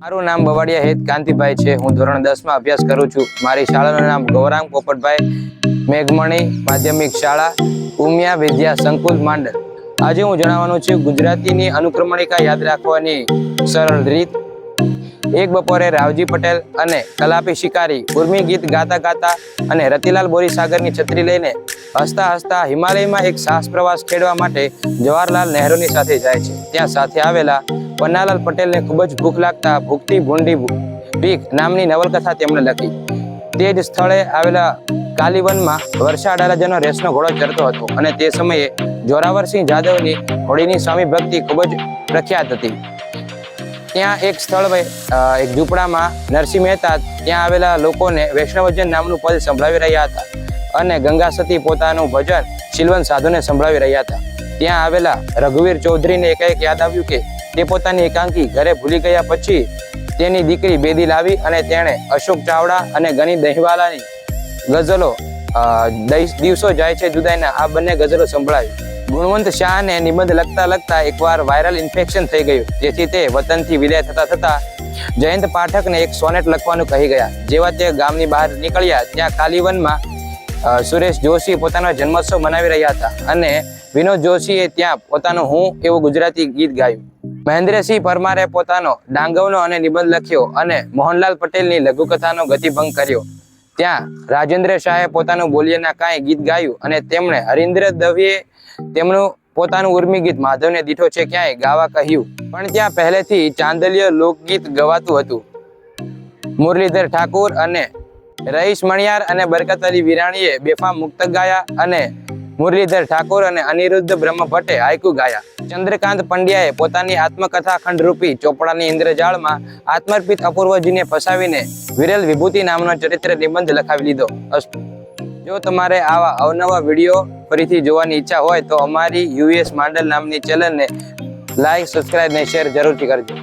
મારું નામ બવાડિયા હેત કાંતિભાઈ છે. હું ધોરણ દસમાં અભ્યાસ કરું છું. મારી શાળાનું નામ ગૌરાંગ પોપટભાઈ મેઘમણી માધ્યમિક શાળા, ઉમિયા વિદ્યા સંકુલ, માંડલ. આજે હું જણાવવાનું છું, ગુજરાતીની અનુક્રમણિકા યાદ રાખવાની સરળ રીત. એક બપોરે રાવજી પટેલ અને કલાપી શિકારી ઉર્મી ગીત ગાતા ગાતા અને રતિલાલ બોરીસાગરની છત્રી લઈને હસતા હસતા હિમાલયમાં એક સાહસ પ્રવાસ ખેડવા માટે જવાહરલાલ નહેરુની સાથે જાય છે. ત્યાં સાથે આવેલા પન્નાલાલ પટેલને ખૂબ જ ભૂખ લાગતા ભૂખતી ભૂંડી ભીખ નામની નવલકથા તેમણે લખી. તે જ સ્થળે આવેલા કાલીવનમાં વર્ષા રાજાનો રેસનો ઘોડો ચરતો હતો અને તે સમયે જોરાવરસિંહ જાદવની હોળીની સ્વામી ભક્તિ ખૂબ જ પ્રખ્યાત હતી. ત્યાં એક સ્થળ એક ઝૂંપડામાં નરસિંહ મહેતા ત્યાં આવેલા લોકોને વૈષ્ણવજન નામનું પદ સંભળાવી રહ્યા હતા અને ગંગા સતી પોતાનું ભજન શિલવન સાધુને સંભળાવી રહ્યા હતા. ત્યાં આવેલા રઘુવીર ચૌધરીને એકાએક યાદ આવ્યું કે તે પોતાની એકાંકી ઘરે ભૂલી ગયા પછી તેની દીકરી બેદી લાવી અને તેણે અશોક ચાવડા અને ગની દહીવાલાની ગઝલો દિવસો જાય છે જુદાઈના આ બંને ગઝલો સંભળાવી ગુણવંત શાહને નિબંધ લખતા લખતા એકવાર વાયરલ ઇન્ફેક્શન થઈ ગયું, જેથી તે વતનથી વિદાય થતા થતા જયંત પાઠકને એક સોનેટ લખવાનું કહી ગયા. જેવા તે ગામની બહાર નીકળ્યા, ત્યાં કાલીવનમાં સુરેશ જોશી પોતાનો જન્મોત્સવ મનાવી રહ્યા હતા અને વિનોદ જોશીએ ત્યાં પોતાનું હું એવું ગુજરાતી ગીત ગાયું. મહેન્દ્રસિંહ પરમારે પોતાનો ડાંગવનો અને નિબંધ લખ્યો અને મોહનલાલ પટેલની લઘુકથાનો ગતિભંગ કર્યો. ત્યાં રાજેન્દ્ર શાહે પોતાનું બોલિયાના કાંઈ ગીત ગાયું અને તેમણે હરિન્દ્ર દવેએ તેમનું પોતાનું ઉર્મી ગીત માધવને દીઠો છે ક્યાંય ગાવા કહ્યું. પણ ત્યાં પહેલેથી ચાંદલીય લોકગીત ગવાતું હતું. મુરલીધર ઠાકુર અને રહીશ મણિયાર અને બરકત અલી વિરાણીએ બેફામ મુક્ત ગાયા અને મુરલીધર ઠાકોર અને અનિરુદ્ધ બ્રહ્મભટ્ટે હાયકું ગાયા. ચંદ્રકાંત પંડ્યાએ પોતાની આત્મકથા ખંડરૂપી ચોપડાની ઇન્દ્રજાળમાં આત્મર્પિત અપૂર્વજીને ફસાવીને વિરલ વિભૂતિ નામનો ચરિત્ર નિબંધ લખાવી લીધો. અસ્તુ. જો તમારે આવા અવનવા વીડિયો ફરીથી જોવાની ઈચ્છા હોય તો અમારી યુએસ માંડલ નામની ચેનલને લાઈક, સબસ્ક્રાઇબ અને શેર જરૂરથી કરજો.